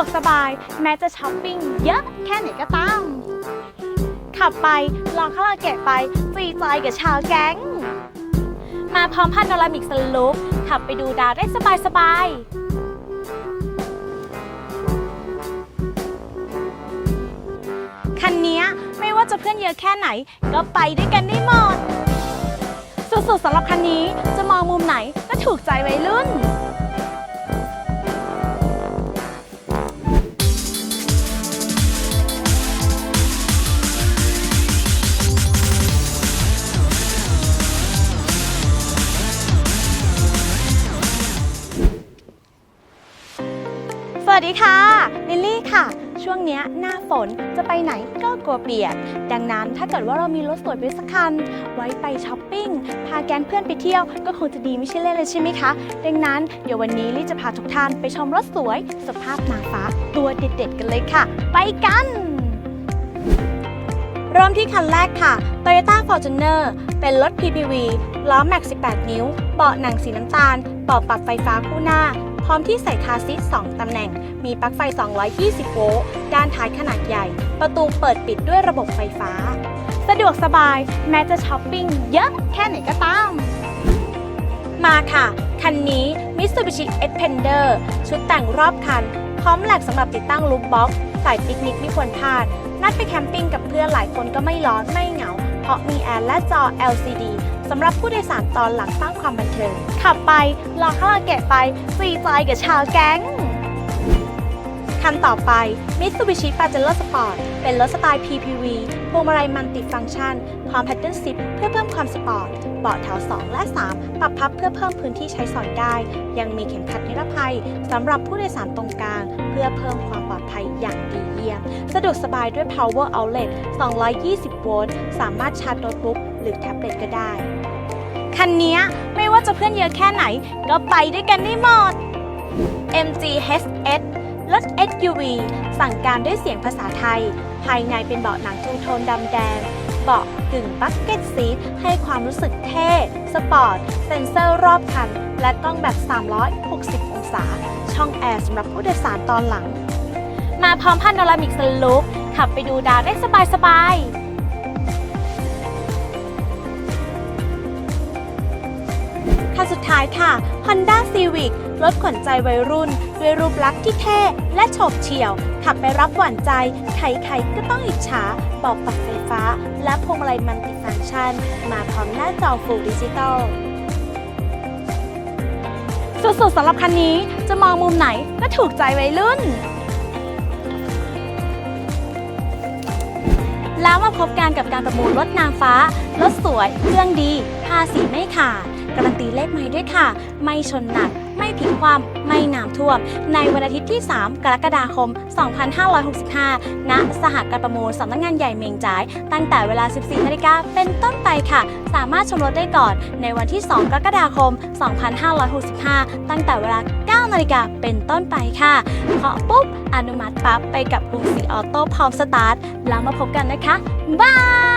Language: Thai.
วกสบาย แม้จะช้อปปิ้งเยอะแค่ไหนก็ตาม ขับไปลองคาราเกะไปฟรีใจกับชาวแก๊ง มาพร้อมพาโนรามิกสลูปขับไปดูดาวได้สบายๆคันนี้ไม่ว่าจะเพื่อนเยอะแค่ไหน ก็ไปด้วยกันได้หมด สุดๆสำหรับคันนี้จะมองมุมไหนก็ถูกใจวัยรุ่น วัสดีค่ะ ลิลลี่ค่ะ ช่วงนี้หน้าฝนจะไปไหนก็กลัวเปียก ดังนั้นถ้าเกิดว่าเรามีรถสวยไปสักคัน ไว้ไปช้อปปิ้ง พาแก๊งเพื่อนไปเที่ยวก็คงจะดีไม่ใช่เล่นเลยใช่ไหมคะ ดังนั้นเดี๋ยววันนี้ลี่จะพาทุกท่านไปชมรถสวย สภาพนางฟ้าตัวเด็ดๆกันเลยค่ะ ไปกันเริ่มที่คันแรกค่ะ Toyota Fortuner เป็นรถ PPV ล้อแม็ก 18 นิ้ว เบาะหนังสีน้ำตาลเบาะปรับไฟฟ้าคู่หน้า ร้อมที่ใส่คาร์ซีท2ตำแหน่ง มีปลั๊กไฟ 220 โวลต์ ด้านท้ายขนาดใหญ่ ประตูเปิดปิดด้วยระบบไฟฟ้า สะดวกสบายแม้จะช้อปปิ้งเยอะแค่ไหนก็ตาม มาค่ะ คันนี้ Mitsubishi Xpander ชุดแต่งรอบคัน พร้อมแหลกสำหรับติดตั้งลูปบ็อกซ์ใส่ปิกนิกไม่ควรพลาด นัดไปแคมปิ้งกับเพื่อนหลายคนก็ไม่ร้อนไม่เหงา เพราะมีแอร์และจอ LCD สำหรับผู้โดยสารตอนหลังสร้างความบันเทิงขับไปรอคาราโอเกะไปฟรีใจกับชาวแก๊งคันต่อไป Mitsubishi Pajero Sport เป็นรถสไตล์ PPV พวงมาลัยมัลติฟังก์ชันพร้อมแพทเทิร์นซิปเพื่อเพิ่มความสปอร์ต เบาะแถว 2 และ 3 ปรับพับเพื่อเพิ่มพื้นที่ใช้สอยได้ ยังมีเข็มขัดนิรภัยสำหรับผู้โดยสารตรงกลาง เพื่อเพิ่มความปลอดภัยอย่างดีเยี่ยม สะดวกสบายด้วย power outlet 220 โวลต์ สามารถชาร์จโน้ตบุ๊กหรือแท็บเล็ตก็ได้ คันนี้ไม่ว่าจะเพื่อนเยอะแค่ไหน ก็ไปด้วยกันได้หมด MG HS รถ SUV สั่งการด้วยเสียงภาษาไทย ภายในเป็นเบาะหนังทูโทนดำแดง เบาะกึ่งบัสเก็ตซีทให้ความรู้สึกเท่ สปอร์ต เซ็นเซอร์รอบคัน และกล้องแบบ 360 องศา ช่องแอร์สำหรับผู้โดยสารตอนหลัง มาพร้อมพาโนรามิกสลูปขับไปดูดาวได้สบายๆ คันสุดท้ายค่ะ Honda Civic รถขวัญใจวัยรุ่น ด้วยรูปลักษณ์ที่เท่และโฉบเฉี่ยว ขับไปรับหวานใจ ใครๆก็ต้องอิจฉาบอกปรับไฟฟ้า และพวงมาลัยมัลติฟังก์ชัน มาพร้อมหน้าจอ Full Digital สุดๆสำหรับคันนี้จะมองมุมไหนก็ถูกใจวัยรุ่น แล้วมาพบกันกับการประมูลรถนางฟ้า รถสวย เครื่องดี ภาษีไม่ขาด การันตีเลขไม้ด้วยค่ะ ไม่ชนหนัก ไม่พลิกความไม่น้ำท่วม ในวันอาทิตย์ที่ 3 กรกฎาคม 2565 ณ สหการประมูลสำนักงานใหญ่เมงจ่าย ตั้งแต่เวลา 14นาฬิกาเป็นต้นไปค่ะ สามารถชมรถได้ก่อน ในวันที่ 2 กรกฎาคม 2565 ตั้งแต่เวลา 9นาฬิกาเป็นต้นไปค่ะเคาะปุ๊บ อนุมัติปั๊บไปกับกรุงศรีออโต้พร้อมสตาร์ท แล้วมาพบกันนะคะ บาย